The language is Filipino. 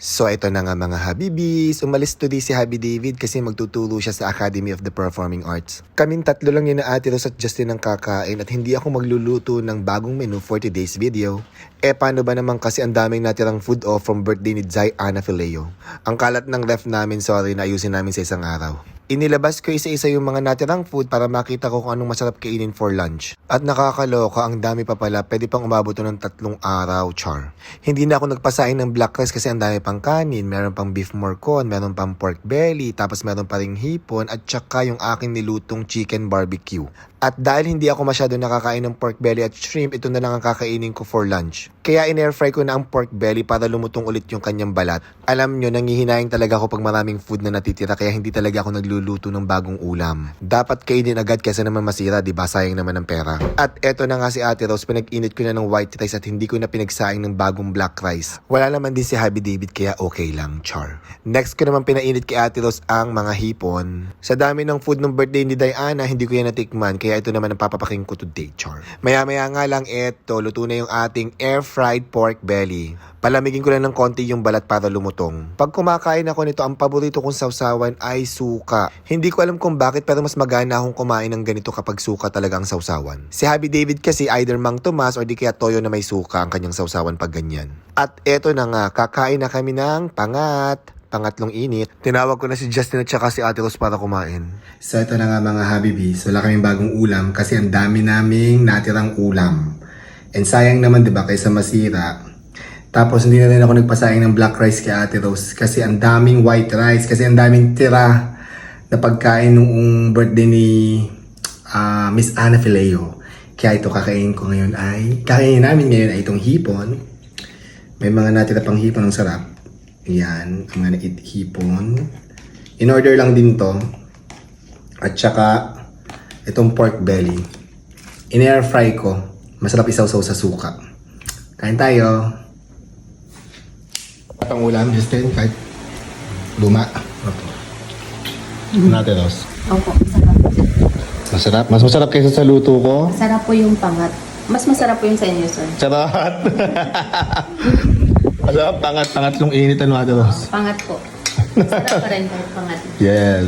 So ito na nga mga Habibis, umalis today si Habi David kasi magtuturo siya sa Academy of the Performing Arts. Kaming tatlo lang ni na Ate Rose at Justin ang kakain at hindi ako magluluto ng bagong menu for today's video. Eh paano ba naman kasi ang daming natirang food off from birthday ni Zai Ana Fileo. Ang kalat ng ref namin, sorry na ayusin namin sa isang araw. Inilabas ko isa-isa yung mga natirang food para makita ko kung anong masarap kainin for lunch. At nakakaloka, ang dami pa pala, pwede pang umabot ng tatlong araw, char. Hindi na ako nagpasain ng black rice kasi ang dami pang kanin, meron pang beef morcon, meron pang pork belly, tapos meron pa ring hipon, at tsaka yung aking nilutong chicken barbecue. At dahil hindi ako masyado nakakain ng pork belly at shrimp, ito na lang ang kakainin ko for lunch. Kaya in-air fry ko na ang pork belly para lumutong ulit yung kanyang balat. Alam nyo, nangihinayang talaga ako pag maraming food na natitira kaya hindi talaga ako nagluluto ng bagong ulam. Dapat kainin agad kesa naman masira, di ba? Sayang naman ang pera. At eto na nga si Ate Rose, pinag-init ko na ng white rice at hindi ko na pinagsaing ng bagong black rice. Wala naman din si Happy David kaya okay lang, char. Next ko naman pinainit kay Ate Rose ang mga hipon. Sa dami ng food ng birthday ni Diana, hindi ko yan natikman kaya ito naman ang papapaking ko today, char. Maya-maya nga lang eto, luto na yung ating air-fried pork belly. Palamigin ko lang ng konti yung balat para lumutong. Pag kumakain ako nito, ang paborito kong sausawan ay suka. Hindi ko alam kung bakit pero mas magana akong kumain ng ganito kapag suka talaga ang sausawan. Si Happy David kasi either Mang Tomas or di kaya Toyo na may suka ang kanyang sausawan pag ganyan. At eto na nga, kakain na kami ng pangat pangatlong init. Tinawag ko na si Justin at saka si Ate Rose para kumain. So ito na nga mga Habibis, wala kaming bagong ulam kasi ang dami naming natirang ulam. And sayang naman 'di ba kaysa masira. Tapos hindi na rin ako nagpasayang ng black rice kay Ate Rose kasi ang daming white rice kasi ang daming tira na pagkain nung birthday ni ah, Miss Ana Fileo. Kaya ito kakainin ko ngayon ay, kakainin namin ngayon ay itong hipon. May mga natira pang hipon ang sarap. Yan, ang mga nait hipon. In order lang din to. At saka, itong pork belly. In-air fry ko. Masarap isaw-saw sa suka. Kain tayo. Pang ulam, Justin, kahit luma. Opo. Natin, Ross. Opo, masarap. Masarap. Mas masarap kaysa sa luto ko. Masarap po yung pangat. Mas masarap po yung sa inyo, sir. Charot! masarap, pangat, pangatlong init ang Ate Ross. Pangat po. Masarap pa rin pangat. Yes.